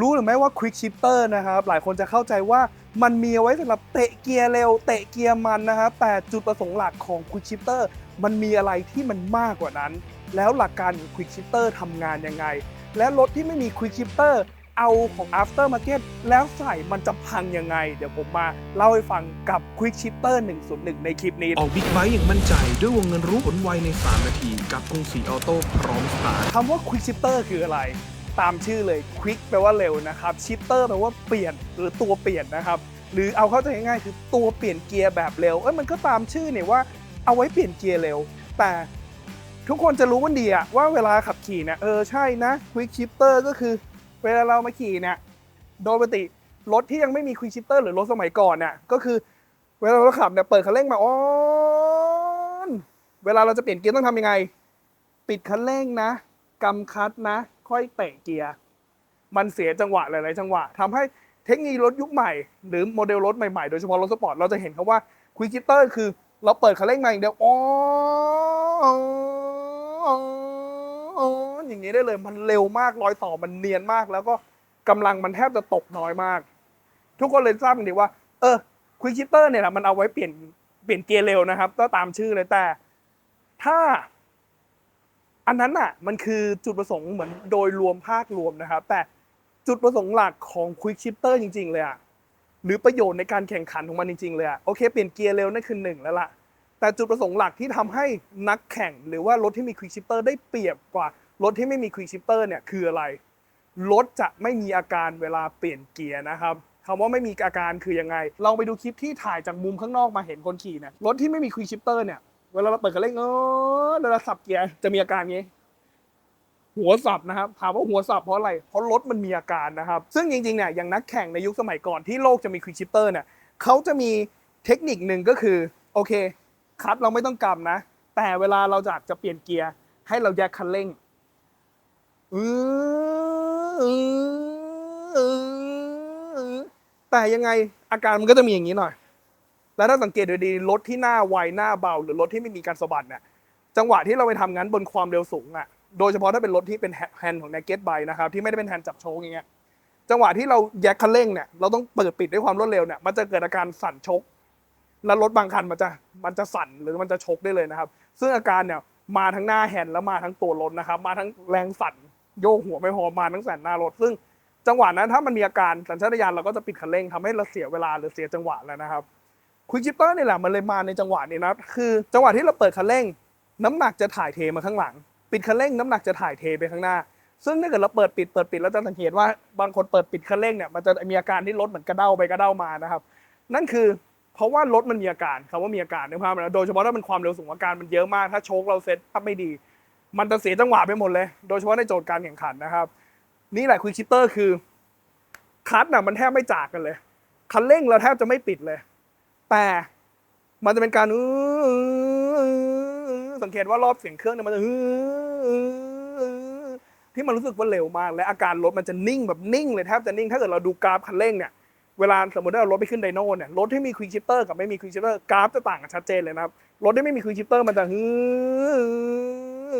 รู้หรือไม่ว่า Quick Shifter นะครับ หลายคนจะเข้าใจว่ามันมีเอาไว้สำหรับเตะเกียร์เร็ว เตะเกียร์มันนะครับ แต่จุดประสงค์หลักของ Quick Shifter มันมีอะไรที่มันมากกว่านั้น แล้วหลักการของ Quick Shifter ทำงานยังไง และรถที่ไม่มี Quick Shifter เอาของ After Market แล้วใส่มันจะพังยังไง เดี๋ยวผมมาเล่าให้ฟังกับ Quick Shifter 101 ในคลิปนี้ ออกบิ๊กไบค์อย่างมั่นใจด้วยวงเงินรู้ผลไวใน 3 นาที กับกรุงศรีออโต้พร้อมสตาร์ทคำว่า quick shifter คืออะไร ตามชื่อเลย quick แปลว่าเร็วนะครับ shifter แปลว่าเปลี่ยนหรือตัวเปลี่ยนนะครับ หรือเอาเข้าใจง่ายๆคือตัวเปลี่ยนเกียร์แบบเร็ว เอ้ยมันก็ตามชื่อเนี่ยว่าเอาไว้เปลี่ยนเกียร์เร็ว แต่ทุกคนจะรู้กันดีอะว่าเวลาขับขี่เนี่ยเออใช่นะ quick shifter ก็คือ เวลาเรามาขี่เนี่ยโดยปกติรถที่ยังไม่มี quick shifter หรือรถสมัยก่อนเนี่ยก็คือ เวลาเราขับเนี่ยเปิดคันเร่งมาอ๋อนเวลาเราจะเปลี่ยนเกียร์ต้องทำยังไง ปิดคันเร่งนะกำคัดนะ ค่อยเตะเกียร์ มันเสียจังหวะหลายๆจังหวะทำให้เทคโนโลยีรถยุคใหม่ หรือโมเดลรถใหม่ๆ โดยเฉพาะรถสปอร์ต เราจะเห็นเขาว่าควิกิเตอร์คือเราเปิดคันเร่งมาอย่างเดียวอ๋ออย่างนี้ได้เลยมันเร็วมากรอยต่อมันเนียนมาก แล้วก็กำลังมันแทบจะตกน้อยมาก ทุกคนเลยทราบกันดีว่า เออควิก i ิเตอร์เนี่ยแหละมันเอาไว้เปลี่ยนเปลี่ยนเกียร์เร็วนะครับก็ตามชื่อเลยแต่ ถ้า อันนั้นน่ะมันคือจุดประสงค์เหมือนโดยรวมภาครวมนะครับ แต่จุดประสงค์หลักของ Quick Shifter จริง ๆ เลยอะหรือประโยชน์ในการแข่งขันของมันจริง ๆ เลยอะโอเคเปลี่ยนเกียร์เร็วนั่นคือหนึ่งแล้วล่ะแต่จุดประสงค์หลักที่ทำให้นักแข่งหรือว่ารถที่มี Quick Shifter ได้เปรียบกว่ารถที่ไม่มี Quick Shifter เนี่ยคืออะไร รถจะไม่มีอาการเวลาเปลี่ยนเกียร์นะครับคำว่าไม่มีอาการคือยังไงลองไปดูคลิปที่ถ่ายจากมุมข้างนอกมาเห็นคนขี่เนี่ยรถที่ไม่มี Quick Shifter เนี่ย เวลาเราเปิดคันเร่งเออเวลาสับเกียร์จะมีอาการงี้ หัวสับนะครับถามว่าหัวสับเพราะอะไร เพราะรถมันมีอาการนะครับ ซึ่งจริงๆเนี่ยอย่างนักแข่งในยุคสมัยก่อนที่โลกจะมีควิกชิปเตอร์เนี่ยเขาจะมีเทคนิคหนึ่งก็คือโอเคคัดเราไม่ต้องกำนะ แต่เวลาเราจะจะเปลี่ยนเกียร์ให้เราแยกคันเร่งอือแต่ยังไงอาการมันก็จะมีอย่างนี้หน่อย แล้วถ้าสังเกตดูดีรถที่หน้าไวหน้าเบา หรือรถที่ไม่มีการสะบัดเนี่ยจังหวะที่เราไปทำงั้นบนความเร็วสูงอะโดยเฉพาะถ้าเป็นรถที่เป็นแฮนด์ของ naked bike นะครับที่ไม่ได้เป็นแฮนด์จับโชกอย่างเงี้ยจังหวะที่เราแยกคันเร่งเนี่ยเราต้องเปิดปิดด้วยความรวดเร็วเนี่ยมันจะเกิดอาการสั่นชก แล้วรถบางคันมันจะมันจะสั่นหรือมันจะชกได้เลยนะครับ ซึ่งอาการเนี่ยมาทั้งหน้าแฮนด์แล้วมาทั้งตัวรถนะครับ มาทั้งแรงสั่นโยกหัวไม่พอมาทั้งสั่นหน้ารถ ซึ่งจังหวะนั้นถ้ามันมีอาการสัญชาตญาณเราก็จะปิดคันเร่งทำให้เราเสียเวลาหรือเสียจังหวะแล้วนะครับ ควิกชิปเตอร์นี่แหละมันเลยมาในจังหวะนี้นะคือจังหวะที่เราเปิดคันเร่ง น้ำหนักจะถ่ายเทมาข้างหลัง ปิดคันเร่งน้ำหนักจะถ่ายเทไปข้างหน้า ซึ่งถ้าเกิดเราเปิดปิดเปิดปิดแล้วจะสังเกตว่าบางคนเปิดปิดคันเร่งเนี่ยมันจะมีอาการที่รถเหมือนกระเด้าไปกระเด้ามานะครับ นั่นคือเพราะว่ารถมันมีอาการคำว่ามีอาการนะครับโดยเฉพาะถ้าเป็นความเร็วสูงอาการมันเยอะมากถ้าโชคเราเซ็ตถ้าไม่ดี มันจะเสียจังหวะไปหมดเลย โดยเฉพาะในโจทย์การแข่งขันนะครับนี่แหละควิกชิปเตอร์คือคัทน่ะมันแทบไม่จากกันเลยคันเร่งเราแทบจะไม่ปิดเลย แต่มันจะเป็นการสังเกตว่ารอบเสียงเครื่องเนี่ยมันจะที่มันรู้สึกว่าเร็วมาก และอาการรถมันจะนิ่งแบบนิ่งเลยแทบจะนิ่งถ้าเกิดเราดูกราฟคันเร่งเนี่ยเวลาสมมติว่าเรารถไปขึ้นไดโน่เนี่ยรถที่มีควิกชิปเตอร์กับไม่มีควิกชิปเตอร์กราฟจะต่างกันชัดเจนเลยนะครับรถที่ไม่มีควิกชิปเตอร์มันจะฮือ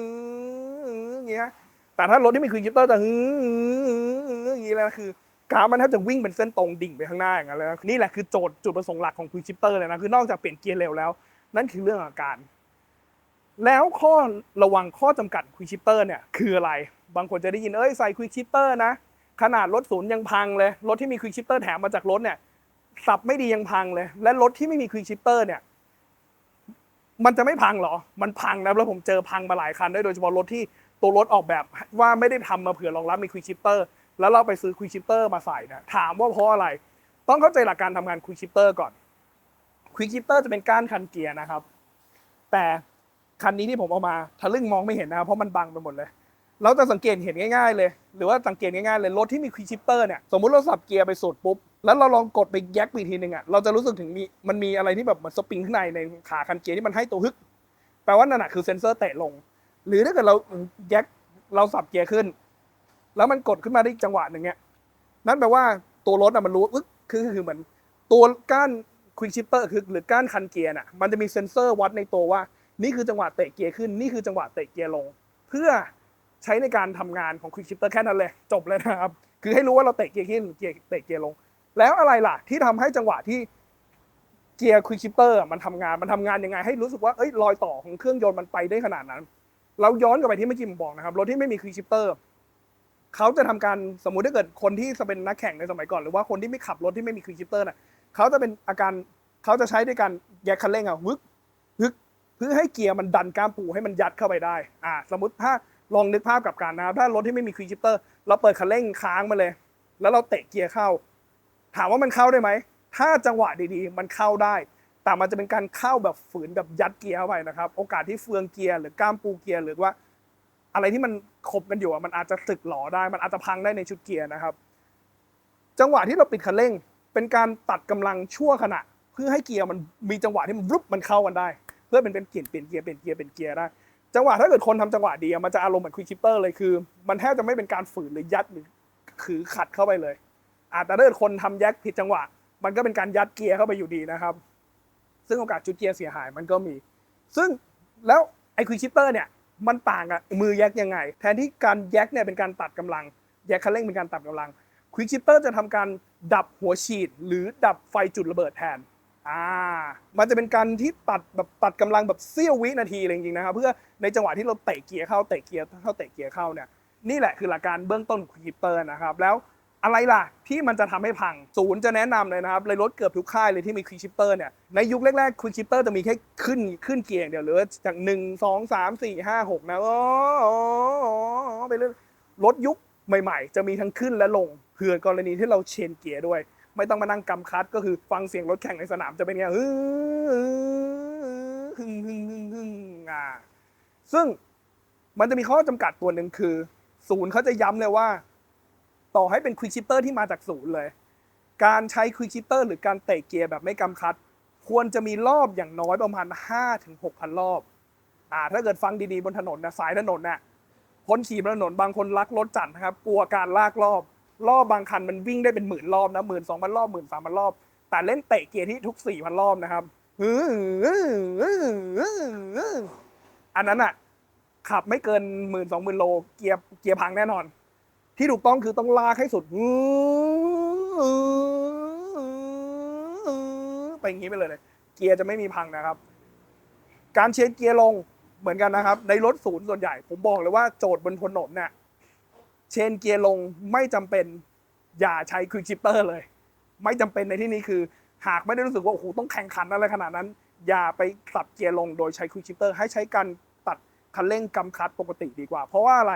อย่างเงี้ยแต่ถ้ารถที่มีควิกชิปเตอร์จะฮืออย่างงี้แล้วคือ กราฟมันแทบจะวิ่งเป็นเส้นตรงดิ่งไปข้างหน้าอย่างนั้นเลยนะนี่แหละคือโจทย์จุดประสงค์หลักของควิกชิปเตอร์เลยนะคือนอกจากเปลี่ยนเกียร์เร็วแล้ว นั่นคือเรื่องอาการ แล้วข้อระวังข้อจำกัดควิกชิปเตอร์เนี่ยคืออะไร บางคนจะได้ยินเอ้ยใส่ควิกชิปเตอร์นะ ขนาดรถศูนย์ยังพังเลย รถที่มีควิกชิปเตอร์แถมมาจากรถเนี่ยสับไม่ดียังพังเลย และรถที่ไม่มีควิกชิปเตอร์เนี่ยมันจะไม่พังเหรอ มันพังนะ แล้วผมเจอพังมาหลายคันด้วยโดยเฉพาะรถที่ตัวรถออกแบบว่าไม่ได้ทำมาเผื่อรองรับมีควิกชิปเตอร์ แล้วเราไปซื้อควิกชิปเตอร์มาใส่นะถามว่าเพราะอะไร ต้องเข้าใจหลักการทำงานควิกชิปเตอร์ก่อนควิกชิปเตอร์จะเป็นก้านคันเกียร์นะครับ แต่คันนี้ที่ผมเอามาทะลึ่งมองไม่เห็นนะครับเพราะมันบังไปหมดเลยเราจะสังเกตเห็นง่ายๆเลย หรือว่าสังเกตง่ายๆเลยรถที่มีควิกชิปเตอร์เนี่ยสมมุติเราสับเกียร์ไปสุดปุ๊บแล้วเราลองกดไปแยกไปทีหนึ่งอะเราจะรู้สึกถึงมีมันมีอะไรที่แบบเหมือนสปริงข้างในในขาคันเกียร์ที่มันให้ตัวฮึกแปลว่านั่นแหะคือเซนเซอร์เตะลง หรือถ้าเกิดเราแยกเราสับเกียร์ขึ้น แล้วมันกดขึ้นมาได้อีกจังหวะหนึ่งเนี่ยนั่นแปลว่าตัวรถอะมันรู้อึ๊กคือคือเหมือนตัวก้านควิกชิปเตอร์คือหรือก้านคันเกียร์น่ะมันจะมีเซนเซอร์วัดในตัวว่า นี่คือจังหวะเตะเกียร์ขึ้นนี่คือจังหวะเตะเกียร์ลง เพื่อใช้ในการทำงานของ Quick Shifter แค่นั้นเลย จบเลยนะครับ คือให้รู้ว่าเราเตะเกียร์ขึ้นหรือเกียร์เตะเกียร์ลง แล้วอะไรล่ะ ที่ทำให้จังหวะที่เกียร์ควิกชิปเตอร์มันทำงานมันทำงานยังไง ให้รู้สึกว่าเอ้ยรอยต่อของเครื่องยนต์มันไปได้ขนาดนั้น เราย้อนกลับไปที่เมื่อกี้ผมบอกนะครับรถที่ไม่มีควิกชิปเตอร์ เขาจะทำการสมมุติถ้าเกิดคนที่จะเป็นนักแข่งในสมัยก่อน หรือว่าคนที่ไม่ขับรถที่ไม่มีควิกชิปเตอร์น่ะเขาจะเป็นอาการเขาจะใช้ด้วยการแยกคันเร่งอะวึกวึกเพื่อให้เกียร์มันดันก้ามปูให้มันยัดเข้าไปได้อ่าสมมติถ้าลองนึกภาพกับกันนะครับถ้ารถที่ไม่มีควิกชิปเตอร์เราเปิดคันเร่งค้างมาเลย แล้วเราเตะเกียร์เข้า ถามว่ามันเข้าได้ไหมถ้าจังหวะดีๆ มันเข้าได้ แต่มันจะเป็นการเข้าแบบฝืนแบบยัดเกียร์เข้าไปนะครับ โอกาสที่เฟืองเกียร์หรือก้ามปูเกียร์หรือว่า อะไรที่มันขบกันอยู่อะมันอาจจะสึกหลอได้ มันอาจจะพังได้ในชุดเกียร์นะครับ จังหวะที่เราปิดคันเร่ง เป็นการตัดกำลังชั่วขณะ เพื่อให้เกียร์มันมีจังหวะที่มันรุบมันเข้ากันได้ เพื่อเป็นเป็นเปลี่ยนเปลี่ยนเกียร์เปลี่ยนเกียร์เป็นเกียร์ได้ จังหวะถ้าเกิดคนทำจังหวะดีมันจะอารมณ์เหมือนควิกชิปเตอร์เลยคือ มันแทบจะไม่เป็นการฝืนหรือยัดหรือขือขัดเข้าไปเลย อาจจะถ้าเกิดคนทำแยกผิดจังหวะ มันก็เป็นการยัดเกียร์เข้าไปอยู่ดีนะครับ ซึ่งโอกาสจุดเกียร์เสียหายมันก็มี ซึ่งแล้วไอ้ควิกชิปเตอร์เนี่ย มันต่างกับมือแยกยังไง แทนที่การแยกเนี่ยเป็นการตัดกำลัง แยกคันเร่งเป็นการตัดกำลังควิกชิปเตอร์จะทำการดับหัวฉีด หรือดับไฟจุดระเบิดแทนอ่ามันจะเป็นการที่ตัดแบบตัดกำลังแบบเสี้ยววินาทีเลยจริงๆนะครับเพื่อในจังหวะที่เราเตะเกียร์เข้าเตะเกียร์เข้าเตะเกียร์เข้าเนี่ยนี่แหละคือหลักการเบื้องต้นของควิกชิปเตอร์นะครับแล้ว อะไรล่ะ ที่มันจะทำให้พัง ศูนย์จะแนะนำเลยนะครับเลยรถเกือบทุกค่ายเลยที่มีควิกชิปเตอร์เนี่ยในยุคแรกๆควิกชิปเตอร์จะมีแค่ขึ้นขึ้นเกียร์เดียวหรือจากหนึ่งสองสามสี่ห้าหกนะโอ้ไปเรื่อยรถยุคใหม่ ๆ จะมีทั้งขึ้นและลงเผื่อกรณีที่เราเชนเกียร์ด้วย ไม่ต้องมานั่งกำคัดก็คือฟังเสียงรถแข่งในสนามจะเป็นไงฮึ่งฮึ่งฮึ่งฮึ่งฮึ่งอ่าซึ่งมันจะมีข้อจำกัดตัวหนึ่งคือ ศูนย์เขาจะย้ำเลยว่า ต่อให้เป็นควิกชิปเตอร์ที่มาจากศูนย์เลย การใช้ควิกชิปเตอร์หรือการเตะเกียร์แบบไม่กำคัด ควรจะมีรอบอย่างน้อยประมาณ5-6ถึง 6,000 รอบ อ่า ถ้าเกิดฟังดีๆบนถนนนะสายถนนน่ะคนขี่บนถนนบางคนรักรถจัดนะครับ กลัวการลากรอบรอบบางคันมันวิ่งได้เป็นหมื่นรอบนะหมื่นสองพันรอบหมื่นสามพันรอบ แต่เล่นเตะเกียร์ที่ทุกสี่พันรอบนะครับอันนั้นอะ ขับไม่เกินหมื่นสองหมื่นโลเกียร์เกียร์พังแน่นอน ที่ถูกต้องคือต้องลากให้สุดไปอย่างนี้ไปเลยเลย เกียร์จะไม่มีพังนะครับ การเชนเกียร์ลงเหมือนกันนะครับ ในรถศูนย์ส่วนใหญ่ ผมบอกเลยว่าโจทย์บนถนนเนี่ยเชนเกียร์ลงไม่จำเป็นอย่าใช้ควิกชิปเตอร์เลย ไม่จำเป็นในที่นี้คือ หากไม่ได้รู้สึกว่าโอ้โหต้องแข่งขันอะไรขนาดนั้น อย่าไปสับเกียร์ลงโดยใช้ควิกชิปเตอร์ให้ใช้การตัดคันเร่งกำคัดปกติดีกว่า เพราะว่าอะไร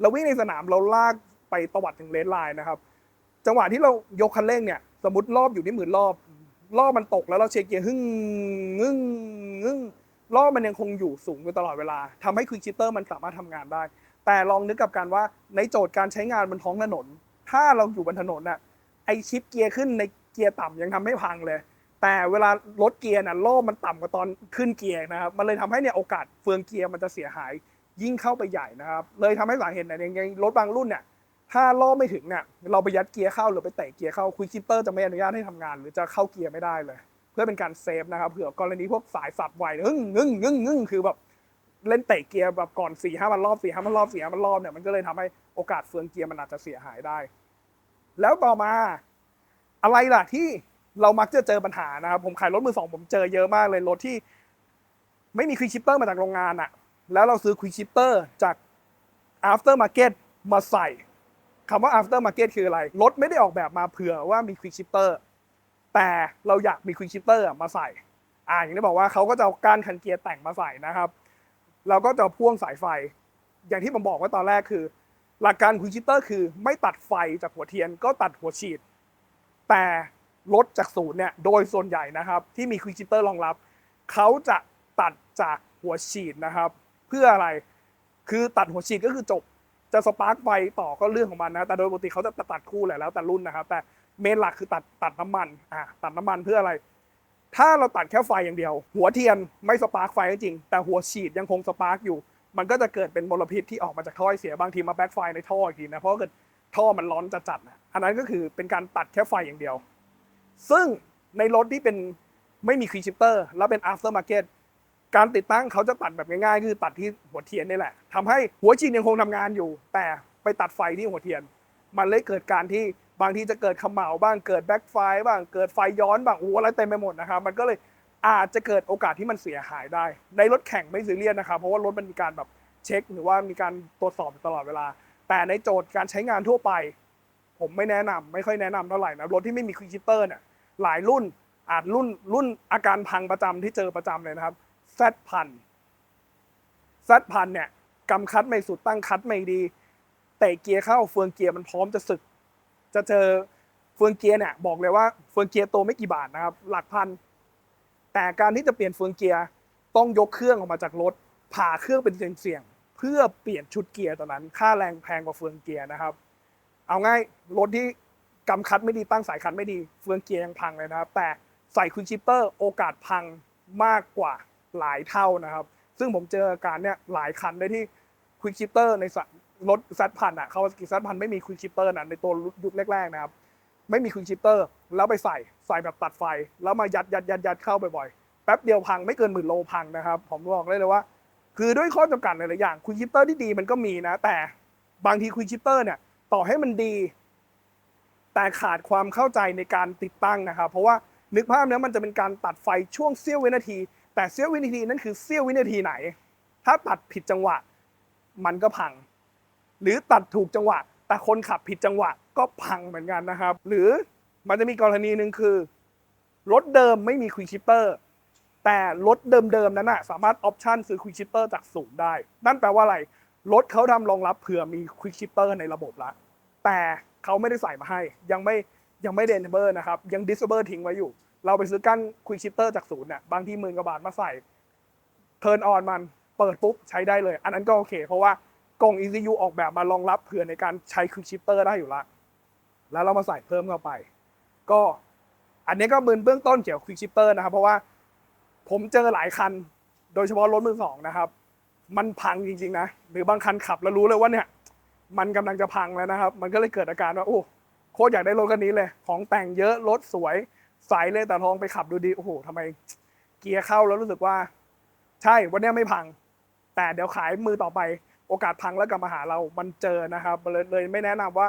เราวิ่งในสนามเราลากไปตวัดถึงเลนไลน์นะครับ จังหวะที่เรายกคันเร่งเนี่ย สมมติรอบอยู่ที่หมื่นรอบรอบมันตกแล้วเราเช็คเกียร์หึ่งงึ่งงึ่งรอบมันยังคงอยู่สูงอยู่ตลอดเวลาทำให้ควิกชิปเตอร์มันสามารถทำงานได้ แต่ลองนึกกับการว่าในโจทย์การใช้งานบนท้องถนน ถ้าเราอยู่บนถนนน่ะไอชิปเกียร์ขึ้นในเกียร์ต่ำยังทำให้พังเลย แต่เวลาลดเกียร์น่ะรอบมันต่ำกว่าตอนขึ้นเกียร์นะครับมันเลยทำให้เนี่ยโอกาสเฟืองเกียร์มันจะเสียหาย ยิ่งเข้าไปใหญ่นะครับ เลยทำให้สาเหตุเนี่ยในรถบางรุ่นเนี่ยถ้ารอไม่ถึงเนี่ยเราไปยัดเกียร์เข้าหรือไปเตะเกียร์เข้าคุยคิปเตอร์จะไม่อนุญาตให้ทำงาน หรือจะเข้าเกียร์ไม่ได้เลย เพื่อเป็นการเซฟนะครับเผื่อกรณีพวกสายสับไวงึ่งงึ่งงึ่งงึ่งคือแบบเล่นเตะเกียร์แบบก่อน4ี่ห้ามันรอบสี่ห้ามันรอบสี่ห้ามันรอบเนี่ยมันก็เลยทำให้โอกาสเฟืองเกียร์มันอาจจะเสียหายได้ แล้วต่อมาอะไรล่ะที่เรามักจะเจอปัญหานะครับผมขายรถมือสองผมเจอเยอะมากเลยรถที่ ไม่มีควิกชิปเตอร์มาจากโรงงานอะ แล้วเราซื้อควิกชิปเตอร์จาก after market มาใส่คำว่า after market คืออะไร รถไม่ได้ออกแบบมาเผื่อว่ามี quick shifter แต่เราอยากมี quick shifter มาใส่ อ่าอย่างที่บอกว่าเขาก็จะเอาก้านคันเกียร์แต่งมาใส่นะครับ เราก็จะพ่วงสายไฟ อย่างที่ผมบอกว่าตอนแรกคือ หลักการ quick shifter คือไม่ตัดไฟจากหัวเทียนก็ตัดหัวฉีด แต่รถจากศูนย์เนี่ยโดยส่วนใหญ่นะครับ ที่มี quick shifter รองรับ เขาจะตัดจากหัวฉีดนะครับ เพื่ออะไร คือตัดหัวฉีดก็คือจบ จะสปาร์กไฟต่อก็เรื่องของมันนะ แต่โดยปกติเขาจะตัดคู่แหละแล้วแต่รุ่นนะครับ แต่เมนหลักคือตัดตัดน้ำมัน อ่า ตัดน้ำมันเพื่ออะไร ถ้าเราตัดแค่ไฟอย่างเดียว หัวเทียนไม่สปาร์กไฟก็จริง แต่หัวฉีดยังคงสปาร์กอยู่ มันก็จะเกิดเป็นมลพิษที่ออกมาจากท่อเสีย บางทีมาแบ็คไฟในท่ออีกทีนะ เพราะเกิดท่อมันร้อนจัดๆนะอันนั้นก็คือเป็นการตัดแค่ไฟอย่างเดียว ซึ่งในรถที่เป็นไม่มีครีชิปเตอร์ แล้วเป็น after market การติดตั้งเขาจะตัดแบบง่ายๆ คือตัดที่หัวเทียนนี่แหละทำให้หัวฉีดยังคงทำงานอยู่ แต่ไปตัดไฟที่หัวเทียน มันเลยเกิดการที่บางทีจะเกิดขมเหลาบ้างเกิดแบ็คไฟบ้างเกิดไฟย้อนบ้างโอ้อะไรเต็มไปหมดนะครับมันก็เลยอาจจะเกิดโอกาสที่มันเสียหายได้ ในรถแข่งไม่ซีเรียสนะครับเพราะว่ารถมันมีการแบบเช็ค หรือว่ามีการตรวจสอบตลอดเวลา แต่ในโจทย์การใช้งานทั่วไป ผมไม่แนะนำไม่ค่อยแนะนำเท่าไหร่นะรถที่ไม่มีควิกชิปเตอร์เนี่ยหลายรุ่นอาจรุ่นรุ่นอาการพังประจำที่เจอประจำเลยนะครับ แซดพันแซดพันเนี่ยกำคัดไม่สุดตั้งคัดไม่ดีเตะเกียร์เข้าเฟืองเกียร์มันพร้อมจะสึก จะเจอเฟืองเกียร์เนี่ยบอกเลยว่าเฟืองเกียร์โตไม่กี่บาทนะครับ หลักพัน แต่การที่จะเปลี่ยนเฟืองเกียร์ต้องยกเครื่องออกมาจากรถผ่าเครื่องเป็นเสี่ยงๆเพื่อเปลี่ยนชุดเกียร์ตอนนั้น ค่าแรงแพงกว่าเฟืองเกียร์นะครับ เอาง่ายรถที่กำคัดไม่ดีตั้งสายคันไม่ดีเฟืองเกียร์ยังพังเลยนะครับ แต่ใส่ควิกชิปเตอร์โอกาสพังมากกว่า หลายเท่านะครับ ซึ่งผมเจออาการเนี่ยหลายคันเลยที่ควิกชิปเตอร์ในรถซัดพันอะเขาซัดพันไม่มีควิกชิปเตอร์นะในตัวยุคแรกๆนะครับ ไม่มีควิกชิปเตอร์แล้วไปใส่ใส่แบบตัดไฟ แล้วมายัดยัดยัดยัดเข้าบ่อยๆแป๊บเดียวพังไม่เกินหมื่นโลพังนะครับ ผมบอกได้เลยว่า คือด้วยข้อจำกัดหลายๆอย่างควิกชิปเตอร์ที่ดีมันก็มีนะ แต่บางทีควิกชิปเตอร์เนี่ยต่อให้มันดี แต่ขาดความเข้าใจในการติดตั้งนะครับ เพราะว่านึกภาพนะมันจะเป็นการตัดไฟช่วงเสี้ยววินาที แต่เสี้ยววินาทีนั้นคือเสี้ยววินาทีไหน ถ้าตัดผิดจังหวะ มันก็พัง หรือตัดถูกจังหวะ แต่คนขับผิดจังหวะก็พังเหมือนกันนะครับ หรือมันจะมีกรณีหนึ่งคือ รถเดิมไม่มีควิกชิปเตอร์แต่รถเดิมๆนั้นนะสามารถออปชันซื้อควิกชิปเตอร์จากศูนย์ได้ นั่นแปลว่าอะไร รถเขาทำรองรับเผื่อมีควิกชิปเตอร์ในระบบละ แต่เขาไม่ได้ใส่มาให้ ยังไม่ยังไม่เดนเบอร์นะครับ ยังดิสเบอร์ทิ้งไว้อยู่ เราไปซื้อกั้นควิกชิปเตอร์จากศูนย์เนี่ยบางที่หมื่นกว่าบาทมาใส่เทิร์นออนมันเปิดปุ๊บใช้ได้เลย อันนั้นก็โอเค เพราะว่ากล่อง ECU ออกแบบมารองรับเผื่อในการใช้ควิกชิปเตอร์ได้อยู่ละแล้วเรามาใส่เพิ่มเข้าไป ก็อันนี้ก็มืนเบื้องต้นเกี่ยวกับควิกชิปเตอร์นะครับ เพราะว่าผมเจอหลายคัน โดยเฉพาะรถมือสองนะครับ มันพังจริง ๆ นะ หรือบางคันขับแล้วรู้เลยว่าเนี่ย มันกำลังจะพังแล้วนะครับ มันก็เลยเกิดอาการว่าโอ้โคตรอยากได้รถคันนี้เลย ของแต่งเยอะรถสวย ใสเลยแต่ลองไปขับดูดีโอ้โหทำไมเกียร์เข้าแล้วรู้สึกว่า ใช่วันนี้ไม่พัง แต่เดี๋ยวขายมือต่อไป โอกาสพังแล้วกลับมาหาเรามันเจอนะครับเลยเลยไม่แนะนำว่า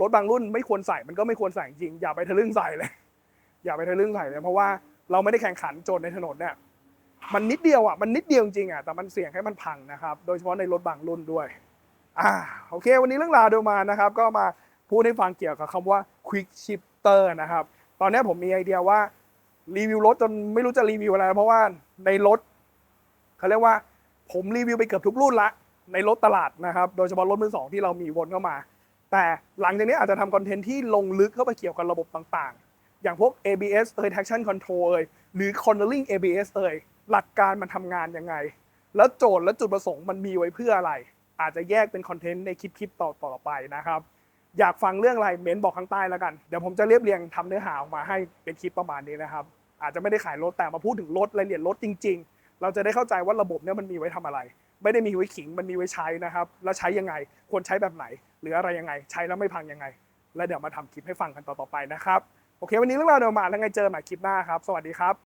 รถบางรุ่นไม่ควรใส่มันก็ไม่ควรใส่จริงอย่าไปทะลึ่งใส่เลย อย่าไปทะลึ่งใส่เลยเพราะว่าเราไม่ได้แข่งขันโจทย์ในถนนเนี่ยมันนิดเดียวอะมันนิดเดียวจริงอะแต่มันเสี่ยงให้มันพังนะครับ โดยเฉพาะในรถบางรุ่นด้วยอ่าโอเค วันนี้เรื่องราวเดียวมานะครับ ก็มาพูดให้ฟังเกี่ยวกับคำว่า quick shifter นะครับ ตอนนี้ผมมีไอเดียว่ารีวิวรถจนไม่รู้จะรีวิวอะไร เพราะว่าในรถเขาเรียกว่า ผมรีวิวไปเกือบทุกรุ่นละ ในรถตลาดนะครับ โดยเฉพาะรถมือสองที่เรามีวนเข้ามา แต่หลังจากนี้อาจจะทำคอนเทนต์ที่ลงลึกเข้าไปเกี่ยวกับระบบต่างๆ อย่างพวก ABS เอ่ย traction control เอ่ยหรือ cornering ABS เอ่ยหลักการมันทำงานยังไง แล้วโจทย์และจุดประสงค์มันมีไว้เพื่ออะไร อาจจะแยกเป็นคอนเทนต์ในคลิปๆต่อต่อไปนะครับ อยากฟังเรื่องอะไรเม้นบอกข้างใต้แล้วกัน เดี๋ยวผมจะเรียบเรียงทำเนื้อหาออกมาให้เป็นคลิปประมาณนี้นะครับ อาจจะไม่ได้ขายรถแต่มาพูดถึงรถรายละเอียดรถจริง ๆ เราจะได้เข้าใจว่าระบบเนี้ยมันมีไว้ทำอะไร ไม่ได้มีไว้ขิงมันมีไว้ใช้นะครับ แล้วใช้ยังไง ควรใช้แบบไหน หรืออะไรยังไง ใช้แล้วไม่พังยังไง แล้วเดี๋ยวมาทำคลิปให้ฟังกันต่อๆไปนะครับ โอเค วันนี้เรื่องราวเดี๋ยวมาแล้วไงเจอกันใหม่คลิปหน้าครับ สวัสดีครับ